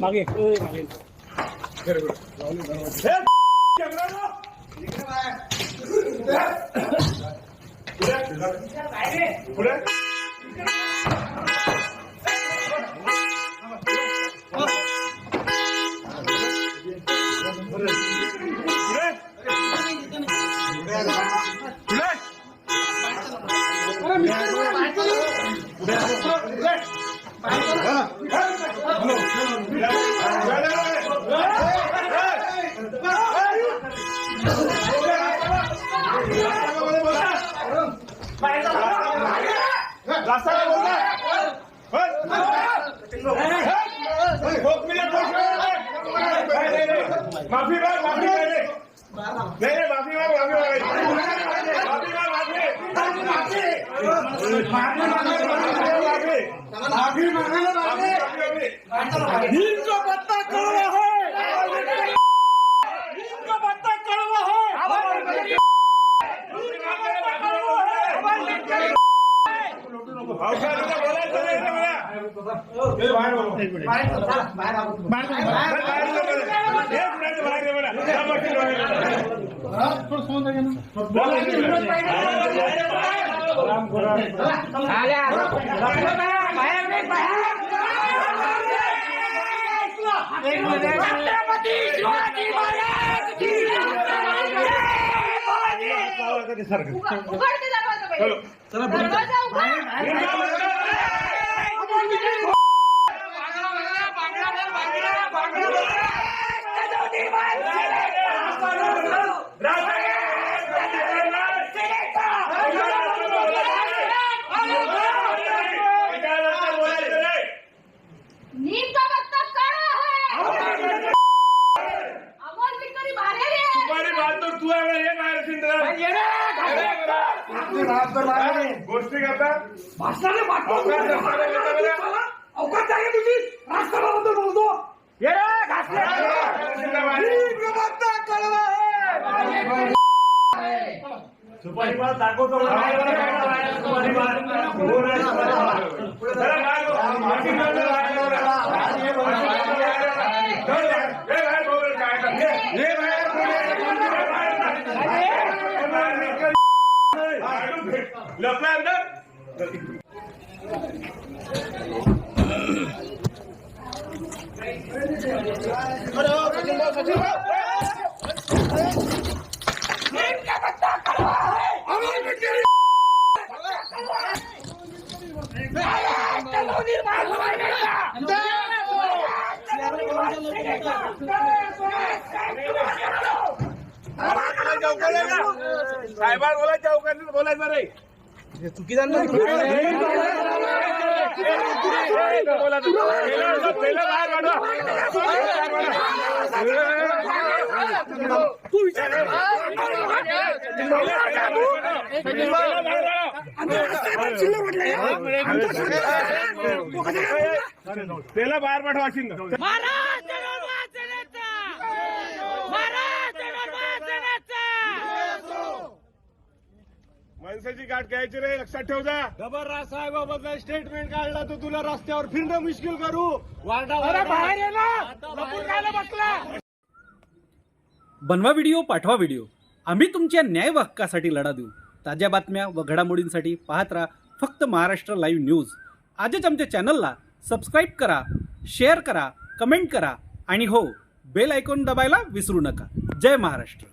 मागे ए, मागे माफी माग माफी माग. नाही रे माफी माग माफी माग माफी माग माफी माफी. माफी इनका पत्ता कड़वा है इनका पत्ता कड़वा है अवघड बोलायचं नाही रे मला. हे बाहेर बोलव. बाहेर बोलव. एक मिनिट बाहेर ये मला. जा बाकी बाहेर. उघडते दरवाजा पहिले. चलो. दरवाजा उघड. नीम का पत्ता कड़ा है अमोल विक्टोरी बाहेर ये. गोष्टी करता? अवकाश आहे तुझी. रास्ता बोलतो. ये है सुपारी पास दाखवतो. सुपारी लपला अंदर साहेबांना बोलायचं अवकाशात बोलायचं नाही पहिलं बाहेर त्याला बाहेर पाठवा माणसाची गाठ घ्यायची रे लक्षात ठेव जा. जबरदस्त साहेबाबद्दल स्टेटमेंट काढला तर तुला रस्त्यावर फिरणं मुश्किल करू. वारडा बाहेर ये ना. लपून बसला. बनवा व्हिडिओ पाठवा व्हिडिओ आम्ही तुमच्या न्याय हक्कासाठी लढा देऊ. ताज्या बातम्या व घडामोडींसाठी पाहत राहा फक्त महाराष्ट्र लाईव्ह न्यूज आजच आमच्या चॅनलला सबस्क्राईब करा शेअर करा कमेंट करा आणि हो बेल आयकॉन दबायला विसरू नका. जय महाराष्ट्र.